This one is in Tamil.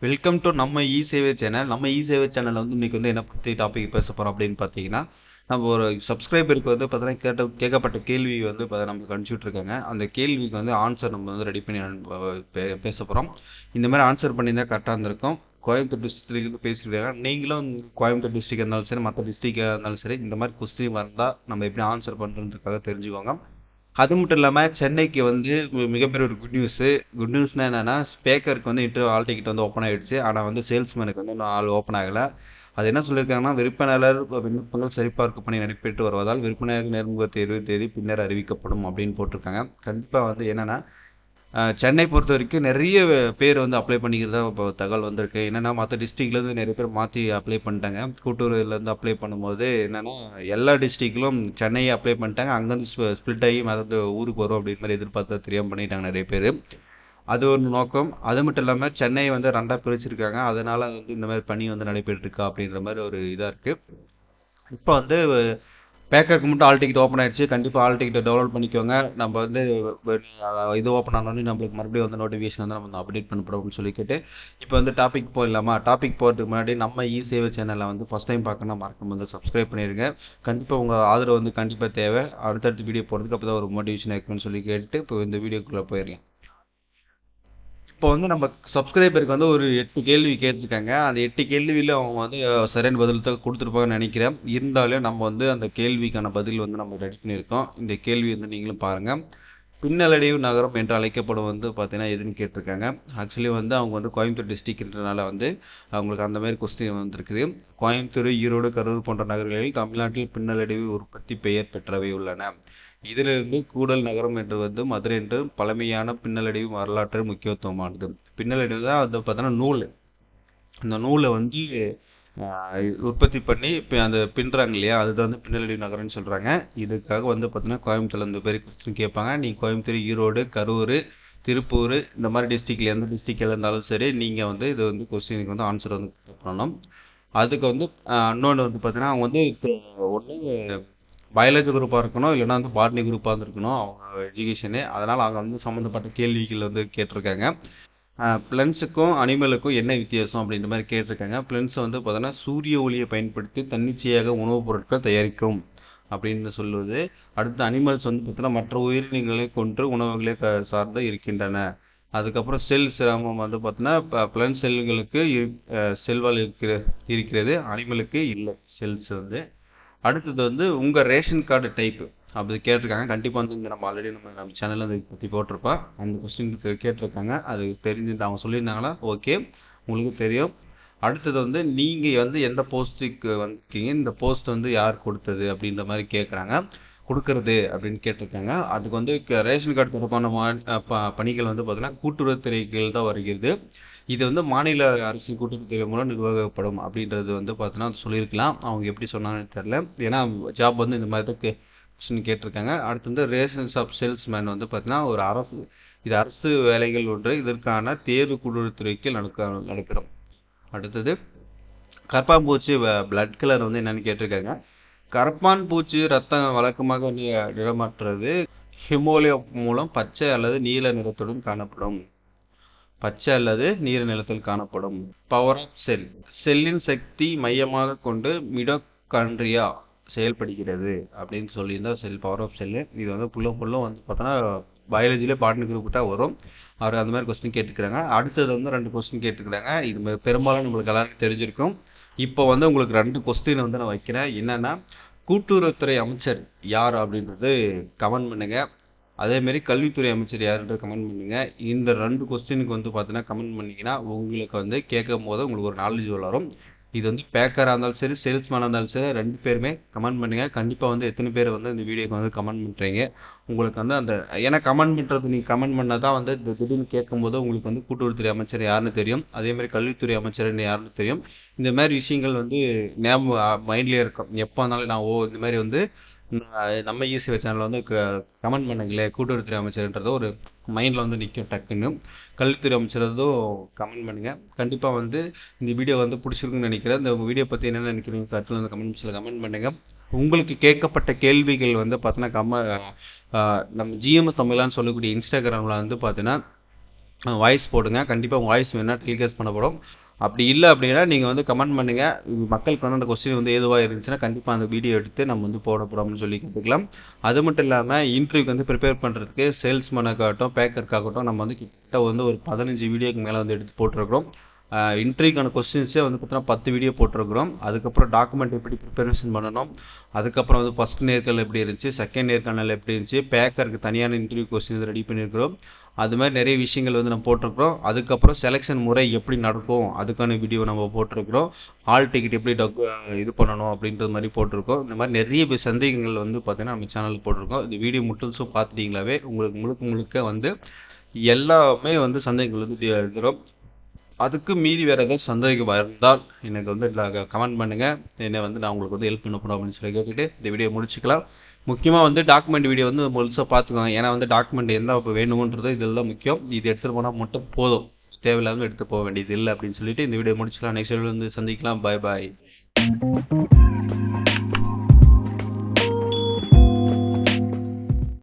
வெல்கம் டு நம்ம இ சேவை சேனல் நம்ம இ சேவை சேனலில் வந்து இன்னைக்கு வந்து என்ன பற்றி டாபிக் பேச போகிறோம் அப்படின்னு பார்த்தீங்கன்னா நம்ம ஒரு சப்ஸ்கிரைபருக்கு வந்து பார்த்தீங்கன்னா கேட்ட கேட்கப்பட்ட கேள்வி வந்து நமக்கு அனுப்பிச்சுட்டு இருக்காங்க. அந்த கேள்விக்கு வந்து ஆன்சர் நம்ம வந்து ரெடி பண்ணி பே- பேச போகிறோம் இந்த மாதிரி ஆன்சர் பண்ணியிருந்தா கரெக்டாக இருந்திருக்கும். கோயம்புத்தூர் டிஸ்ட்ரிக்ட் பேசியிருக்காங்க நீங்களும் கோயம்புத்தூர் டிஸ்ட்ரிக்ட் இருந்தாலும் சரி மற்ற டிஸ்ட்ரிக்டாக இருந்தாலும் சரி இந்த மாதிரி கொஸ்டின் வந்தால் நம்ம எப்படி ஆன்சர் பண்ணுறதுக்காக தெரிஞ்சுக்கோங்க. அது மட்டும் இல்லாமல் சென்னைக்கு வந்து மி- மிகப்பெரிய ஒரு குட் நியூஸு குட் நியூஸ்னா என்னன்னா ஸ்பேக்கருக்கு வந்து இன்டர்வியூ ஆல் டிக்கெட் வந்து ஓப்பன் ஆயிடுச்சு. ஆனால் வந்து சேல்ஸ்மேனுக்கு வந்து இன்னும் ஆள் ஓப்பன் ஆகலை. அது என்ன சொல்லியிருக்காங்கன்னா விற்பனையாளர் விண்ணப்பங்கள் சரிபார்ப்பு பணி நடைபெற்று வருவதால் விற்பனையாளர் நேர்முக தேர்வு தேதி பின்னர் அறிவிக்கப்படும் அப்படின்னு போட்டிருக்காங்க. கண்டிப்பாக வந்து என்னன்னா சென்னை பொறுத்த வரைக்கும் நிறைய பேர் வந்து அப்ளை பண்ணிக்கிறதா இப்போ தகவல் வந்திருக்கு. என்னென்னா மற்ற டிஸ்ட்ரிக்ட்லேருந்து நிறைய பேர் மாற்றி அப்ளை பண்ணிட்டாங்க. கூட்டூர்லேருந்து அப்ளை பண்ணும்போது என்னென்னா எல்லா டிஸ்ட்ரிக்ட்லும் சென்னையை அப்ளை பண்ணிட்டாங்க. அங்கேருந்து ஸ்ப்ளிட் ஆகி மற்ற ஊருக்கு வரும் அப்படின்ற மாதிரி எதிர்பார்த்து தெரியாமல் பண்ணிட்டாங்க நிறைய பேர். அது ஒரு நோக்கம். அது மட்டும் இல்லாமல் சென்னை வந்து ரெண்டாக பிரிச்சிருக்காங்க. அதனால் வந்து இந்த மாதிரி பணி வந்து நடைபெற்றிருக்கா அப்படின்ற மாதிரி ஒரு இதாக இருக்குது இப்போ வந்து பேக்கருக்கு மட்டும் ஆல் டிக்கெட் ஓப்பன் ஆயிடுச்சு. கண்டிப்பாக ஆல் டிக்கெட்டை டவுன்லோட் பண்ணிக்கோங்க. நம்ம வந்து இது ஓப்பன் ஆனோடனே நம்மளுக்கு மறுபடியும் வந்து நோட்டிஃபிகேஷன் வந்து நம்ம அப்டேட் பண்ணப்படும் அப்படின்னு சொல்லிக்கிட்டு இப்போ வந்து டாபிக் போயிடலாமா? டாபிக் போகிறதுக்கு முன்னாடி நம்ம இ சேவை சேனலை வந்து ஃபஸ்ட் டைம் பார்க்கணும் மறக்காம வந்து சப்ஸ்கிரைப் பண்ணிடுங்க கண்டிப்பாக உங்கள் ஆதரவு வந்து கண்டிப்பாக தேவை. அடுத்தடுத்து வீடியோ போகிறதுக்கு அப்போ தான் ஒரு மோட்டிவேஷன் இருக்குன்னு சொல்லி கேட்டு இப்போ இந்த வீடியோக்குள்ளே போயிடலாம். இப்போ வந்து நம்ம சப்ஸ்கிரைபருக்கு வந்து ஒரு எட்டு கேள்வி கேட்டிருக்காங்க. அந்த எட்டு கேள்வியில் அவங்க வந்து சரியான பதில் தான் கொடுத்துருப்பாங்கன்னு நினைக்கிறேன். இருந்தாலும் நம்ம வந்து அந்த கேள்விக்கான பதில் வந்து நம்ம ரெடி பண்ணியிருக்கோம். இந்த கேள்வி வந்து நீங்களும் பாருங்கள் பின்னலடைவு நகரம் என்று அழைக்கப்படும் வந்து பார்த்தீங்கன்னா எதுன்னு கேட்டிருக்காங்க. ஆக்சுவலி வந்து அவங்க வந்து கோயம்புத்தூர் டிஸ்ட்ரிக்ட்ன்றனால வந்து அவங்களுக்கு அந்த மாதிரி கொஸ்டின் வந்திருக்குது. கோயம்புத்தூர் ஈரோடு கரூர் போன்ற நகர்களில் தமிழ்நாட்டில் பின்னலடைவு உற்பத்தி பெயர் பெற்றவை உள்ளன. இதிலிருந்து கூடல் நகரம் என்று வந்து மதுரை என்று பழமையான பின்னலடைவு வரலாற்று முக்கியத்துவமானது. பின்னலடைவு தான் வந்து பார்த்தோன்னா நூல். அந்த நூலை வந்து உற்பத்தி பண்ணி இப்போ அந்த பின்னுறாங்க இல்லையா? அதுதான் வந்து பின்னலடி நகரம்னு சொல்கிறாங்க இதுக்காக வந்து பார்த்தீங்கன்னா கோயம்புத்தூர்ல இந்த பேர் கொஸ்டின் கேட்பாங்க. நீங்கள் கோயம்புத்தூர் ஈரோடு கரூர் திருப்பூர் இந்த மாதிரி டிஸ்ட்ரிக்டில் எந்த டிஸ்ட்ரிக்டில் இருந்தாலும் சரி நீங்கள் வந்து இது வந்து கொஸ்டினுக்கு வந்து ஆன்சர் வந்து பண்ணணும் அதுக்கு வந்து இன்னொன்று வந்து பார்த்தீங்கன்னா அவங்க வந்து ஒன்று பயாலஜி குரூப்பாக இருக்கணும் இல்லைனா வந்து பாட்னி குரூப்பாக இருந்திருக்கணும் அவங்க எஜுகேஷனு அதனால் அவங்க வந்து சம்மந்தப்பட்ட கேள்விகள் வந்து கேட்டிருக்காங்க. பிளன்ஸுக்கும் அனிமலுக்கும் என்ன வித்தியாசம் அப்படின்ற மாதிரி கேட்டிருக்காங்க. பிளன்ஸ் வந்து பார்த்தோன்னா சூரிய ஒளியை பயன்படுத்தி தன்னிச்சையாக உணவுப் பொருட்கள் தயாரிக்கும் அப்படின்னு சொல்லுவது. அடுத்து அனிமல்ஸ் வந்து பார்த்தோன்னா மற்ற உயிரினங்களை கொன்று உணவுகளை க- சார்ந்து இருக்கின்றன. அதுக்கப்புறம் செல் சிரமம் வந்து பார்த்தோன்னா பிளன் செல்களுக்கு செல்வால் இருக்கிற இருக்கிறது அனிமலுக்கு இல்லை. செல்ஸ் வந்து. அடுத்தது வந்து உங்கள் ரேஷன் கார்டு டைப்பு அப்படி கேட்டிருக்காங்க. கண்டிப்பாக வந்து இந்த நம்ம ஆல்ரெடி நம்ம நம்ம சேனலில் அதை பற்றி போட்டிருப்பா. அந்த கொஸ்டின் கேட்டிருக்காங்க. அது தெரிஞ்சு அவங்க சொல்லியிருந்தாங்களா? ஓகே உங்களுக்கு தெரியும். அடுத்தது வந்து நீங்கள் வந்து எந்த போஸ்ட்டுக்கு வந்துருக்கீங்க? இந்த போஸ்ட் வந்து யார் கொடுத்தது? அப்படின்ற மாதிரி கேட்குறாங்க கொடுக்கறது அப்படின்னு கேட்டிருக்காங்க. அதுக்கு வந்து ரேஷன் கார்டு தொடர்பான மா- ப- பணிகள் வந்து பார்த்தீங்கன்னா கூட்டுறவுத்துறைகள் தான் வருகிறது. இது வந்து மாநில அரசு கூட்டுறவுத்துறை மூலம் நிர்வகிக்கப்படும் அப்படின்றது வந்து பார்த்தோன்னா சொல்லியிருக்கலாம். அவங்க எப்படி சொன்னாங்கன்னு தெரியல. ஏன்னா ஜாப் வந்து இந்த மாதிரி தான் கே கொஸ்டின் கேட்டிருக்காங்க. அடுத்து வந்து ரேஷன்ஸ் ஆஃப் சேல்ஸ்மேன் வந்து பார்த்தீங்கன்னா ஒரு அரசு இது அரசு வேலைகள் ஒன்று இதற்கான தேர்வு கூட்டுறவுத்துறைக்கு நடக்க நடைபெறும். அடுத்தது கரப்பான்பூச்சி பிளட் கலர் வந்து என்னன்னு கேட்டிருக்காங்க. கரப்பான் பூச்சி ரத்தம் வழக்கமாக நிறமாற்றுறது ஹிமோலியா மூலம் பச்சை அல்லது நீல நிறத்துடன் காணப்படும். பச்சை அல்லது நீர் நிலத்தில் காணப்படும். பவர் ஆஃப் செல் செல்லின் சக்தி மையமாக கொண்டு மிடோகான்ட்ரியா செயல்படுகிறது அப்படின்னு சொல்லியிருந்தா செல் பவர் ஆஃப் செல்லு இது வந்து புள்ள புல்லும் வந்து பார்த்தோன்னா பயாலஜிலே பாட்னி குரூப் தான் வரும். அவர் அந்த மாதிரி கொஸ்டின் கேட்டுக்கிறாங்க அடுத்தது வந்து ரெண்டு கொஸ்டின் கேட்டுக்கிறாங்க இது பெரும்பாலும் நம்மளுக்கு எல்லாருக்கும் தெரிஞ்சிருக்கும். இப்போ வந்து உங்களுக்கு ரெண்டு கொஸ்டின் வந்து நான் வைக்கிறேன். என்னன்னா கூட்டுறவுத்துறை அமைச்சர் யார் அப்படின்றது கமெண்ட் பண்ணுங்க. அதேமாரி கல்வித்துறை அமைச்சர் யாருன்றது கமெண்ட் பண்ணுங்க. இந்த ரெண்டு கொஸ்டினுக்கு வந்து பார்த்தீங்கன்னா கமெண்ட் பண்ணிங்கன்னா உங்களுக்கு வந்து கேட்கும் போது உங்களுக்கு ஒரு நாலேஜ் வளரும். இது வந்து பேக்கராக இருந்தாலும் சரி சேல்ஸ்மேனாக இருந்தாலும் சரி ரெண்டு பேருமே கமெண்ட் பண்ணுங்க. கண்டிப்பாக வந்து எத்தனை பேர் வந்து இந்த வீடியோக்கு வந்து கமெண்ட் பண்ணுறீங்க உங்களுக்கு வந்து அந்த ஏன்னா கமெண்ட் பண்ணுறது நீங்கள் கமெண்ட் பண்ணால் தான் வந்து இந்த திடீர்னு கேட்கும்போது உங்களுக்கு வந்து கூட்டுறவுத்துறை அமைச்சர் யாருன்னு தெரியும். அதேமாதிரி கல்வித்துறை அமைச்சர்னு யாருன்னு தெரியும். இந்த மாதிரி விஷயங்கள் வந்து ஞாபகம் மைண்ட்லேயே இருக்கும். எப்போ இருந்தாலும் நான் ஓ இந்த மாதிரி வந்து நம்ம ஈஸி சேனலில் வந்து கமெண்ட் பண்ணுங்களே கூட்டுறவுத்துறை அமைச்சர்ன்றது ஒரு மைண்டில் வந்து நிற்கும் டக்குன்னு. கல்வித்துறை அமைச்சரதும் கமெண்ட் பண்ணுங்கள் கண்டிப்பாக வந்து இந்த வீடியோ வந்து பிடிச்சிருக்குன்னு நினைக்கிறேன். இந்த வீடியோ பற்றி என்ன நினைக்கிறீங்க கருத்தில் வந்து கமெண்ட் பாக்ஸில் கமெண்ட் பண்ணுங்கள் உங்களுக்கு கேட்கப்பட்ட கேள்விகள் வந்து பார்த்தீங்கன்னா கம்ம நம்ம ஜிஎம்எஸ் தமிழான்னு சொல்லக்கூடிய இன்ஸ்டாகிராமில் வந்து பார்த்தீங்கன்னா வாய்ஸ் போடுங்க. கண்டிப்பாக வாய்ஸ் வேணால் டெலிகாஸ்ட் பண்ணப்படும். அப்படி இல்லை அப்படின்னா நீங்கள் வந்து கமெண்ட் பண்ணுங்கள் மக்களுக்கு வந்து அந்த கொஸ்டின் வந்து எதுவாக இருந்துச்சுன்னா கண்டிப்பாக அந்த வீடியோ எடுத்து நம்ம வந்து போட போகிறோம்னு சொல்லி கேட்டுக்கலாம். அது மட்டும் இல்லாமல் இன்டர்வியூக்கு வந்து ப்ரிப்பேர் பண்ணுறதுக்கு சேல்ஸ்மேனுக்காகட்டும் பேக்கருக்காகட்டும் நம்ம வந்து கிட்ட வந்து ஒரு பதினஞ்சு வீடியோக்கு மேலே வந்து எடுத்து போட்டிருக்கிறோம். இன்ட்ரிக்கான கொஸ்டின்ஸே வந்து பார்த்தீங்கன்னா பத்து வீடியோ போட்டிருக்கிறோம். அதுக்கப்புறம் டாக்குமெண்ட் எப்படி ப்ரிப்பரேஷன் பண்ணணும்? அதுக்கப்புறம் வந்து ஃபஸ்ட் நேர்காணல் எப்படி இருந்துச்சு? செகண்ட் நேர்காணல் எப்படி இருந்துச்சு? பேக்கருக்கு தனியான இன்டர்வியூ கொஸ்டின் ரெடி பண்ணியிருக்கிறோம். அது மாதிரி நிறைய விஷயங்கள் வந்து நம்ம போட்டிருக்கிறோம். அதுக்கப்புறம் செலெக்ஷன் முறை எப்படி நடக்கும்? அதுக்கான வீடியோ நம்ம போட்டிருக்கிறோம். ஹால் டிக்கெட் எப்படி டொக் இது பண்ணணும் அப்படின்றது மாதிரி போட்டிருக்கோம். இந்த மாதிரி நிறைய சந்தேகங்கள் வந்து பார்த்திங்கன்னா நம்ம சேனலில் போட்டிருக்கோம். இந்த வீடியோ முட்டல்ஸும் பார்த்துட்டிங்களாவே உங்களுக்கு முழுக்க முழுக்க வந்து எல்லாமே வந்து சந்தேகங்கள் வந்து எழுதுகிறோம் அதுக்கு மீறி வேற ஏதாவது சந்தேகம் இருந்தால் எனக்கு வந்து கமெண்ட் பண்ணுங்க. என்னை வந்து நான் உங்களுக்கு வந்து ஹெல்ப் பண்ண போகிறோம் அப்படின்னு சொல்லி கேட்டுட்டு இந்த வீடியோ முடிச்சுக்கலாம். முக்கியமாக வந்து டாக்குமெண்ட் வீடியோ வந்து முழுசாக பார்த்துக்கோங்க. ஏன்னா வந்து டாக்குமெண்ட் எந்த அப்போ வேணுமன்றது இதில் தான் முக்கியம். இது எடுத்துகிட்டு போனால் மட்டும் போதும். தேவையில்லாமல் எடுத்து போக வேண்டியது இல்லை அப்படின்னு சொல்லிட்டு இந்த வீடியோ முடிச்சுக்கலாம். நெக்ஸ்ட் வீடியோ வந்து சந்திக்கலாம். பாய் பாய்